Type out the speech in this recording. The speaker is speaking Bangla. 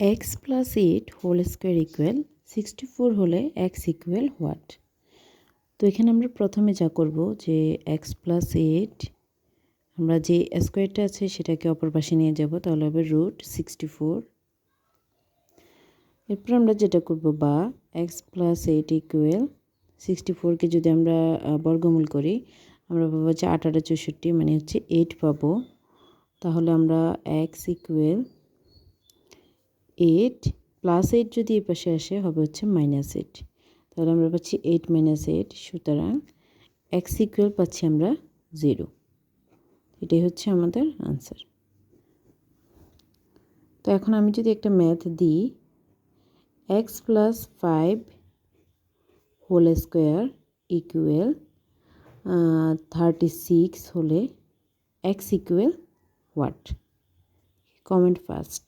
X plus eight whole square equal sixty four হলে এক্স ইকুয়াল হোয়াট তো এখানে আমরা প্রথমে যা করব যে এক্স প্লাস এইট আমরা যে স্কোয়ারটা আছে সেটাকে অপর পাশে নিয়ে যাব, তাহলে হবে রুট সিক্সটি ফোর এরপর আমরা যেটা করব বা x plus eight equal sixty ফোরকে যদি আমরা বর্গমূল করি, আমরা পাবো হচ্ছে আঠারো চৌষট্টি মানে হচ্ছে এইট পাবো। তাহলে আমরা x equal eight plus eight যদি এই পাশে আসে, হবে হচ্ছে মাইনাস এইট তাহলে আমরা পাচ্ছি এইট মাইনাস এইট সুতরাং এক্স ইকুয়াল পাচ্ছি আমরা জিরো এটাই হচ্ছে আমাদের আনসার তো এখন আমি যদি একটা ম্যাথ দিই x plus five whole square equal thirty six হলে x equal what comment first